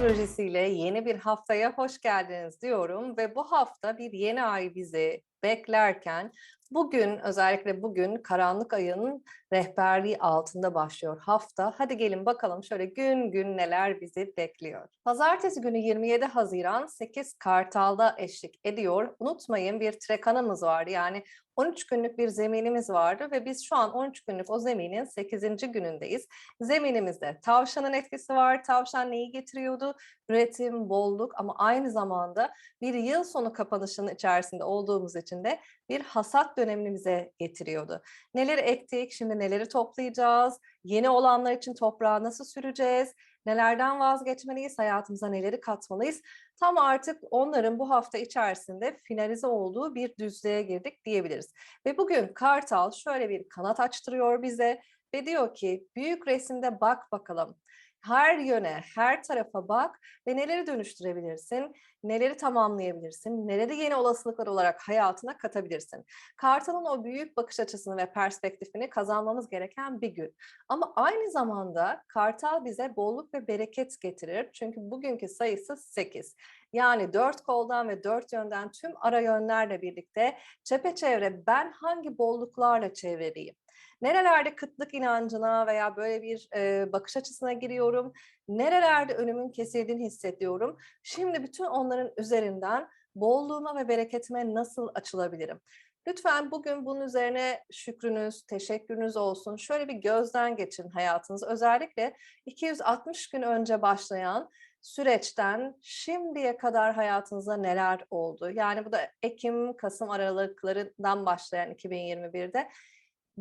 astrolojisiyle yeni bir haftaya hoş geldiniz diyorum ve bu hafta bir yeni ay bizi beklerken bugün özellikle bugün karanlık ayın rehberliği altında başlıyor hafta. Hadi gelin bakalım şöyle gün gün neler bizi bekliyor. Pazartesi günü 27 Haziran 8 Kartal'da eşlik ediyor. Unutmayın bir trekanımız var yani 13 günlük bir zeminimiz vardı ve biz şu an 13 günlük o zeminin 8. günündeyiz. Zeminimizde tavşanın etkisi var. Tavşan neyi getiriyordu? Üretim, bolluk ama aynı zamanda bir yıl sonu kapanışının içerisinde olduğumuz için de bir hasat dönemini bize getiriyordu. Neleri ektik, şimdi neleri toplayacağız, yeni olanlar için toprağı nasıl süreceğiz, nelerden vazgeçmeliyiz, hayatımıza neleri katmalıyız. Tam artık onların bu hafta içerisinde finalize olduğu bir düzlüğe girdik diyebiliriz. Ve bugün Kartal şöyle bir kanat açtırıyor bize ve diyor ki büyük resimde bak bakalım her yöne, her tarafa bak ve neleri dönüştürebilirsin, neleri tamamlayabilirsin, neleri yeni olasılıklar olarak hayatına katabilirsin. Kartal'ın o büyük bakış açısını ve perspektifini kazanmamız gereken bir gün. Ama aynı zamanda Kartal bize bolluk ve bereket getirir. Çünkü bugünkü sayısı 8. Yani dört koldan ve dört yönden tüm ara yönlerle birlikte çepeçevre ben hangi bolluklarla çevreliyim? Nerelerde kıtlık inancına veya böyle bir e, bakış açısına giriyorum? Nerelerde önümün kesildiğini hissediyorum? Şimdi bütün onların üzerinden bolluğuma ve bereketime nasıl açılabilirim? Lütfen bugün bunun üzerine şükrünüz, teşekkürünüz olsun. Şöyle bir gözden geçin hayatınız. Özellikle 260 gün önce başlayan süreçten şimdiye kadar hayatınızda neler oldu? Yani bu da Ekim, Kasım aralıklarından başlayan 2021'de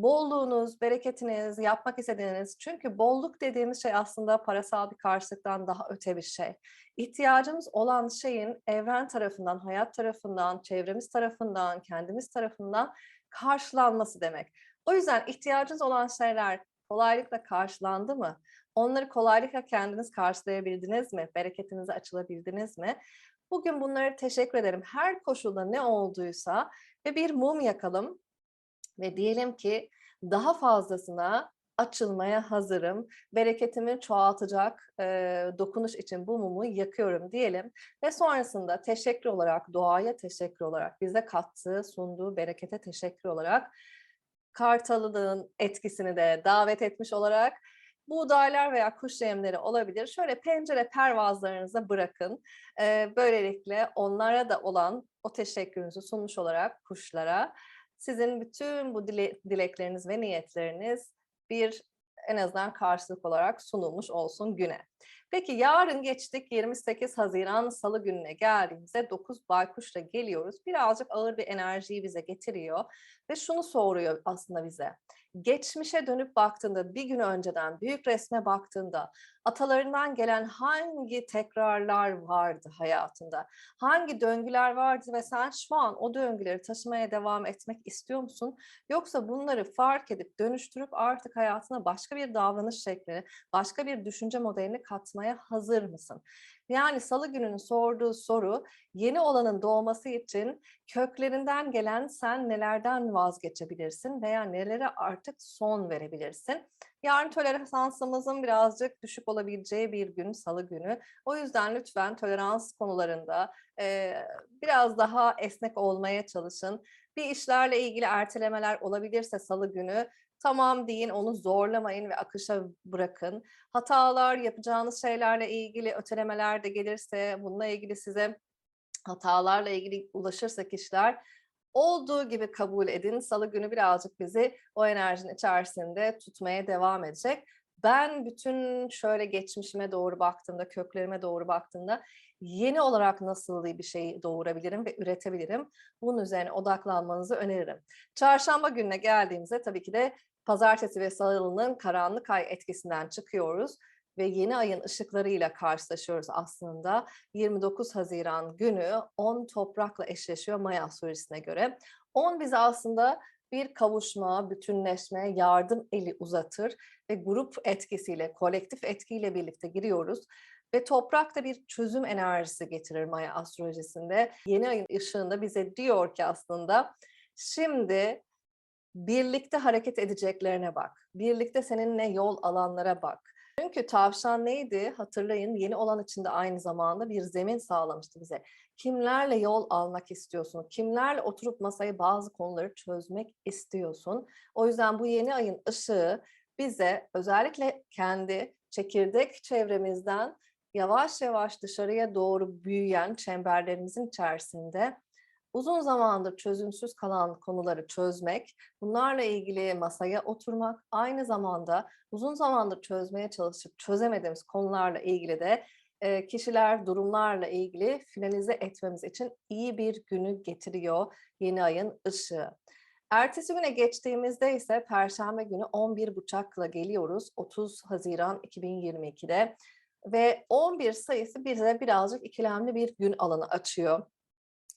bolluğunuz, bereketiniz, yapmak istediğiniz çünkü bolluk dediğimiz şey aslında parasal bir karşılıktan daha öte bir şey. İhtiyacımız olan şeyin evren tarafından, hayat tarafından, çevremiz tarafından, kendimiz tarafından karşılanması demek. O yüzden ihtiyacınız olan şeyler kolaylıkla karşılandı mı? Onları kolaylıkla kendiniz karşılayabildiniz mi? Bereketinize açılabildiniz mi? Bugün bunları teşekkür ederim. Her koşulda ne olduysa ve bir mum yakalım ve diyelim ki daha fazlasına açılmaya hazırım. Bereketimi çoğaltacak e, dokunuş için bu mumu yakıyorum diyelim. Ve sonrasında teşekkür olarak, doğaya teşekkür olarak, bize kattığı, sunduğu berekete teşekkür olarak kartalılığın etkisini de davet etmiş olarak buğdaylar veya kuş yemleri olabilir. Şöyle pencere pervazlarınıza bırakın. Ee, böylelikle onlara da olan o teşekkürünüzü sunmuş olarak kuşlara sizin bütün bu dile, dilekleriniz ve niyetleriniz bir en azından karşılık olarak sunulmuş olsun güne. Peki yarın geçtik 28 Haziran Salı gününe geldiğimizde 9 baykuşla geliyoruz. Birazcık ağır bir enerjiyi bize getiriyor ve şunu soruyor aslında bize geçmişe dönüp baktığında, bir gün önceden büyük resme baktığında atalarından gelen hangi tekrarlar vardı hayatında? Hangi döngüler vardı ve sen şu an o döngüleri taşımaya devam etmek istiyor musun? Yoksa bunları fark edip dönüştürüp artık hayatına başka bir davranış şeklini, başka bir düşünce modelini katmaya hazır mısın? Yani salı gününün sorduğu soru yeni olanın doğması için köklerinden gelen sen nelerden vazgeçebilirsin veya nelere artık son verebilirsin? Yarın toleransımızın birazcık düşük olabileceği bir gün, salı günü. O yüzden lütfen tolerans konularında e, biraz daha esnek olmaya çalışın. Bir işlerle ilgili ertelemeler olabilirse salı günü tamam deyin, onu zorlamayın ve akışa bırakın. Hatalar, yapacağınız şeylerle ilgili ötelemeler de gelirse, bununla ilgili size hatalarla ilgili ulaşırsa kişiler olduğu gibi kabul edin. Salı günü birazcık bizi o enerjinin içerisinde tutmaya devam edecek. Ben bütün şöyle geçmişime doğru baktığımda, köklerime doğru baktığımda yeni olarak nasıl bir şey doğurabilirim ve üretebilirim? Bunun üzerine odaklanmanızı öneririm. Çarşamba gününe geldiğimizde tabii ki de pazartesi ve salının karanlık ay etkisinden çıkıyoruz ve yeni ayın ışıklarıyla karşılaşıyoruz aslında. 29 Haziran günü 10 toprakla eşleşiyor Maya astrolojisine göre. 10 bize aslında bir kavuşma, bütünleşme, yardım eli uzatır ve grup etkisiyle, kolektif etkiyle birlikte giriyoruz. Ve toprak da bir çözüm enerjisi getirir Maya astrolojisinde. Yeni ayın ışığında bize diyor ki aslında şimdi birlikte hareket edeceklerine bak. Birlikte seninle yol alanlara bak. Çünkü tavşan neydi? Hatırlayın yeni olan içinde aynı zamanda bir zemin sağlamıştı bize. Kimlerle yol almak istiyorsun? Kimlerle oturup masaya bazı konuları çözmek istiyorsun? O yüzden bu yeni ayın ışığı bize özellikle kendi çekirdek çevremizden yavaş yavaş dışarıya doğru büyüyen çemberlerimizin içerisinde uzun zamandır çözümsüz kalan konuları çözmek, bunlarla ilgili masaya oturmak, aynı zamanda uzun zamandır çözmeye çalışıp çözemediğimiz konularla ilgili de kişiler, durumlarla ilgili finalize etmemiz için iyi bir günü getiriyor yeni ayın ışığı. Ertesi güne geçtiğimizde ise Perşembe günü 11 buçakla geliyoruz 30 Haziran 2022'de ve 11 sayısı bize birazcık ikilemli bir gün alanı açıyor.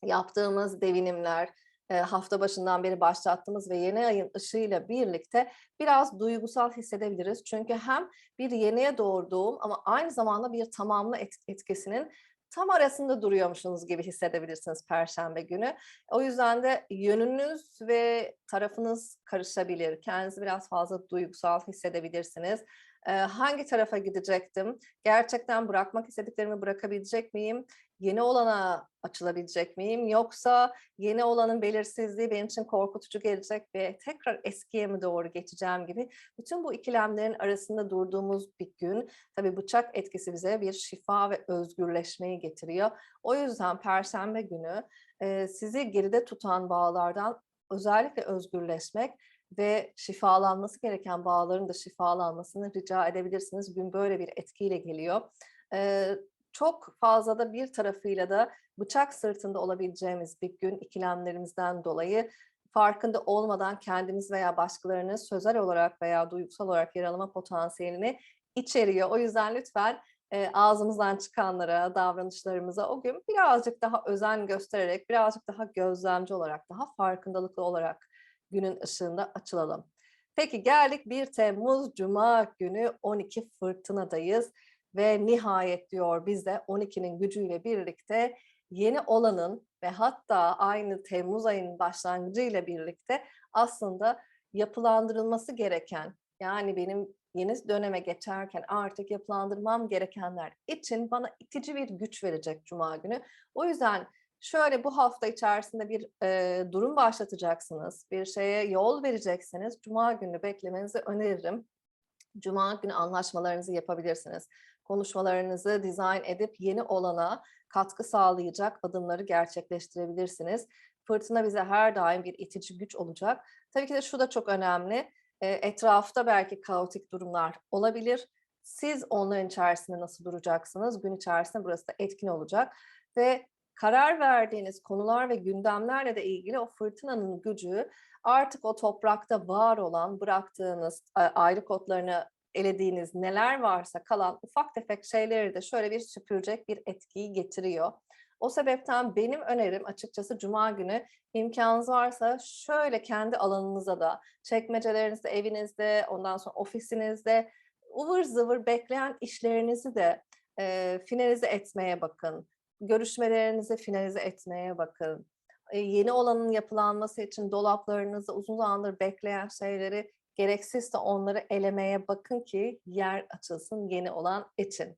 Yaptığımız devinimler, hafta başından beri başlattığımız ve yeni ayın ışığıyla birlikte biraz duygusal hissedebiliriz. Çünkü hem bir yeniye doğurduğum ama aynı zamanda bir tamamlı etkisinin tam arasında duruyormuşsunuz gibi hissedebilirsiniz Perşembe günü. O yüzden de yönünüz ve tarafınız karışabilir. Kendinizi biraz fazla duygusal hissedebilirsiniz. Hangi tarafa gidecektim? Gerçekten bırakmak istediklerimi bırakabilecek miyim? Yeni olana açılabilecek miyim? Yoksa yeni olanın belirsizliği benim için korkutucu gelecek ve tekrar eskiye mi doğru geçeceğim gibi bütün bu ikilemlerin arasında durduğumuz bir gün. Tabii bıçak etkisi bize bir şifa ve özgürleşmeyi getiriyor. O yüzden Perşembe günü sizi geride tutan bağlardan özellikle özgürleşmek ve şifalanması gereken bağların da şifalanmasını rica edebilirsiniz. Gün böyle bir etkiyle geliyor. Ee, çok fazla da bir tarafıyla da bıçak sırtında olabileceğimiz bir gün ikilemlerimizden dolayı farkında olmadan kendimiz veya başkalarını sözel olarak veya duygusal olarak yaralama potansiyelini içeriyor. O yüzden lütfen e, ağzımızdan çıkanlara, davranışlarımıza o gün birazcık daha özen göstererek, birazcık daha gözlemci olarak, daha farkındalıklı olarak günün ışığında açılalım. Peki geldik 1 Temmuz Cuma günü 12 fırtınadayız ve nihayet diyor bize 12'nin gücüyle birlikte yeni olanın ve hatta aynı Temmuz ayının başlangıcı ile birlikte aslında yapılandırılması gereken yani benim yeni döneme geçerken artık yapılandırmam gerekenler için bana itici bir güç verecek Cuma günü. O yüzden şöyle bu hafta içerisinde bir e, durum başlatacaksınız, bir şeye yol vereceksiniz. Cuma günü beklemenizi öneririm. Cuma günü anlaşmalarınızı yapabilirsiniz. Konuşmalarınızı dizayn edip yeni olana katkı sağlayacak adımları gerçekleştirebilirsiniz. Fırtına bize her daim bir itici güç olacak. Tabii ki de şu da çok önemli. E, etrafta belki kaotik durumlar olabilir. Siz onların içerisinde nasıl duracaksınız? Gün içerisinde burası da etkin olacak. Ve karar verdiğiniz konular ve gündemlerle de ilgili o fırtınanın gücü artık o toprakta var olan bıraktığınız ayrı kodlarını elediğiniz neler varsa kalan ufak tefek şeyleri de şöyle bir süpürecek bir etkiyi getiriyor. O sebepten benim önerim açıkçası cuma günü imkanınız varsa şöyle kendi alanınıza da çekmecelerinizde, evinizde, ondan sonra ofisinizde ıvır zıvır bekleyen işlerinizi de e, finalize etmeye bakın görüşmelerinizi finalize etmeye bakın. yeni olanın yapılanması için dolaplarınızda uzun zamandır bekleyen şeyleri gereksiz de onları elemeye bakın ki yer açılsın yeni olan için.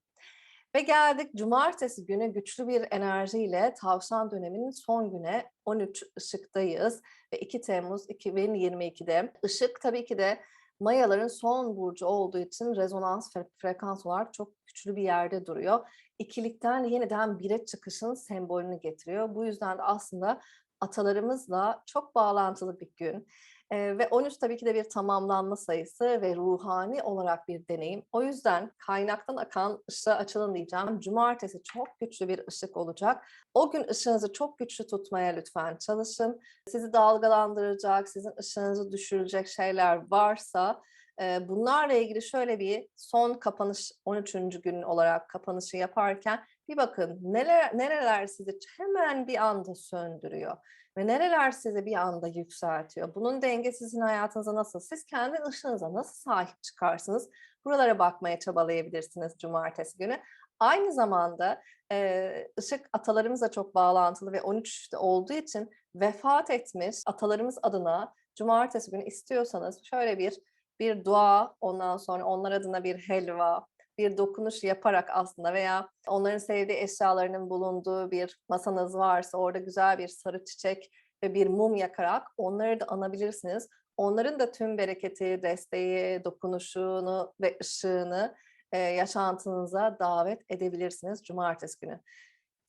Ve geldik cumartesi günü güçlü bir enerjiyle tavşan döneminin son güne 13 ışıktayız ve 2 Temmuz 2022'de ışık tabii ki de mayaların son burcu olduğu için rezonans frekans olarak çok güçlü bir yerde duruyor. İkilikten yeniden bire çıkışın sembolünü getiriyor. Bu yüzden de aslında atalarımızla çok bağlantılı bir gün. Ee, ve 13 tabii ki de bir tamamlanma sayısı ve ruhani olarak bir deneyim. O yüzden kaynaktan akan ışığa açılın diyeceğim. Cumartesi çok güçlü bir ışık olacak. O gün ışığınızı çok güçlü tutmaya lütfen çalışın. Sizi dalgalandıracak, sizin ışığınızı düşürecek şeyler varsa bunlarla ilgili şöyle bir son kapanış 13. gün olarak kapanışı yaparken bir bakın neler nereler sizi hemen bir anda söndürüyor ve nereler sizi bir anda yükseltiyor. Bunun denge sizin hayatınıza nasıl? Siz kendi ışığınıza nasıl sahip çıkarsınız? Buralara bakmaya çabalayabilirsiniz cumartesi günü. Aynı zamanda e, ışık atalarımızla çok bağlantılı ve 13'te olduğu için vefat etmiş atalarımız adına cumartesi günü istiyorsanız şöyle bir bir dua, ondan sonra onlar adına bir helva, bir dokunuş yaparak aslında veya onların sevdiği eşyalarının bulunduğu bir masanız varsa orada güzel bir sarı çiçek ve bir mum yakarak onları da anabilirsiniz. Onların da tüm bereketi, desteği, dokunuşunu ve ışığını e, yaşantınıza davet edebilirsiniz cumartesi günü.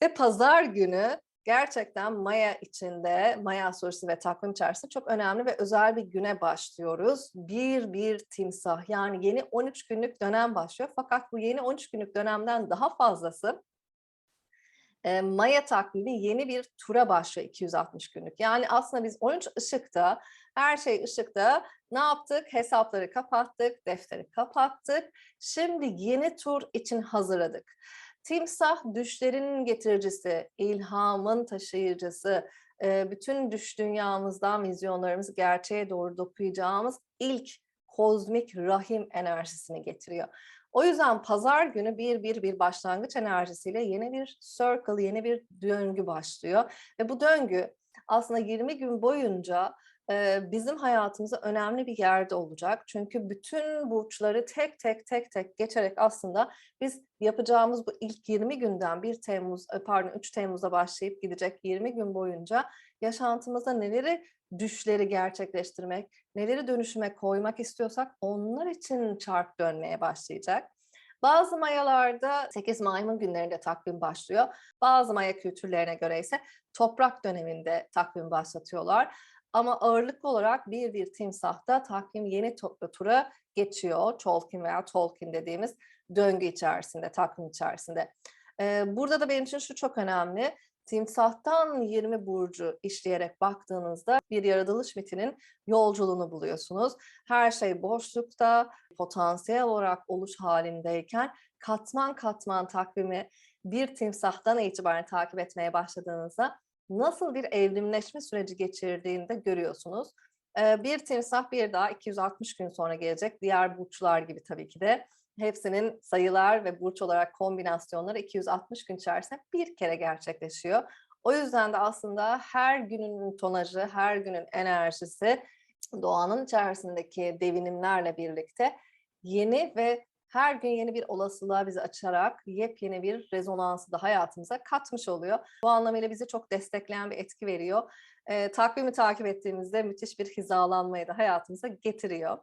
Ve pazar günü gerçekten Maya içinde, Maya astrolojisi ve takvim içerisinde çok önemli ve özel bir güne başlıyoruz. Bir bir timsah yani yeni 13 günlük dönem başlıyor. Fakat bu yeni 13 günlük dönemden daha fazlası e, Maya takvimi yeni bir tura başlıyor 260 günlük. Yani aslında biz 13 ışıkta, her şey ışıkta ne yaptık? Hesapları kapattık, defteri kapattık. Şimdi yeni tur için hazırladık. Timsah düşlerin getiricisi, ilhamın taşıyıcısı, bütün düş dünyamızdan vizyonlarımızı gerçeğe doğru dokuyacağımız ilk kozmik rahim enerjisini getiriyor. O yüzden pazar günü bir bir bir başlangıç enerjisiyle yeni bir circle, yeni bir döngü başlıyor. Ve bu döngü aslında 20 gün boyunca bizim hayatımızda önemli bir yerde olacak. Çünkü bütün burçları tek tek tek tek geçerek aslında biz yapacağımız bu ilk 20 günden 1 Temmuz, e, pardon 3 Temmuz'da başlayıp gidecek 20 gün boyunca yaşantımızda neleri düşleri gerçekleştirmek, neleri dönüşüme koymak istiyorsak onlar için çark dönmeye başlayacak. Bazı mayalarda 8 maymun günlerinde takvim başlıyor. Bazı maya kültürlerine göre ise toprak döneminde takvim başlatıyorlar. Ama ağırlıklı olarak bir bir timsahta takvim yeni tura geçiyor. Tolkien veya Tolkien dediğimiz döngü içerisinde, takvim içerisinde. Burada da benim için şu çok önemli. Timsahtan 20 burcu işleyerek baktığınızda bir yaratılış mitinin yolculuğunu buluyorsunuz. Her şey boşlukta, potansiyel olarak oluş halindeyken katman katman takvimi bir timsahtan itibaren takip etmeye başladığınızda nasıl bir evrimleşme süreci geçirdiğini de görüyorsunuz. Bir timsah bir daha 260 gün sonra gelecek. Diğer burçlar gibi tabii ki de. Hepsinin sayılar ve burç olarak kombinasyonları 260 gün içerisinde bir kere gerçekleşiyor. O yüzden de aslında her günün tonajı, her günün enerjisi doğanın içerisindeki devinimlerle birlikte yeni ve her gün yeni bir olasılığa bizi açarak yepyeni bir rezonansı da hayatımıza katmış oluyor. Bu anlamıyla bizi çok destekleyen bir etki veriyor. E, takvimi takip ettiğimizde müthiş bir hizalanmayı da hayatımıza getiriyor.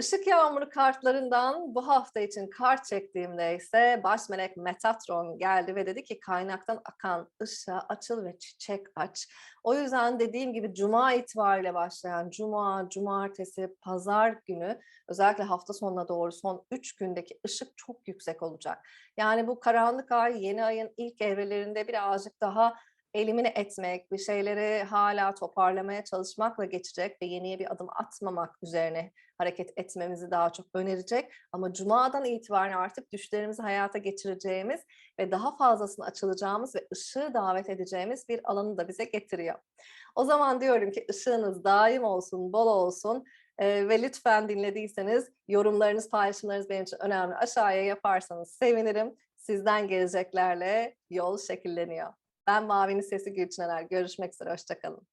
Işık yağmuru kartlarından bu hafta için kart çektiğimde ise baş melek Metatron geldi ve dedi ki kaynaktan akan ışığa açıl ve çiçek aç. O yüzden dediğim gibi cuma itibariyle başlayan cuma, cumartesi, pazar günü özellikle hafta sonuna doğru son 3 gündeki ışık çok yüksek olacak. Yani bu karanlık ay yeni ayın ilk evrelerinde birazcık daha elimini etmek, bir şeyleri hala toparlamaya çalışmakla geçecek ve yeniye bir adım atmamak üzerine hareket etmemizi daha çok önerecek. Ama cumadan itibaren artık düşlerimizi hayata geçireceğimiz ve daha fazlasını açılacağımız ve ışığı davet edeceğimiz bir alanı da bize getiriyor. O zaman diyorum ki ışığınız daim olsun, bol olsun. Ee, ve lütfen dinlediyseniz yorumlarınız, paylaşımlarınız benim için önemli. Aşağıya yaparsanız sevinirim. Sizden geleceklerle yol şekilleniyor. Ben Mavi'nin sesi Gülçin Görüşmek üzere, hoşçakalın.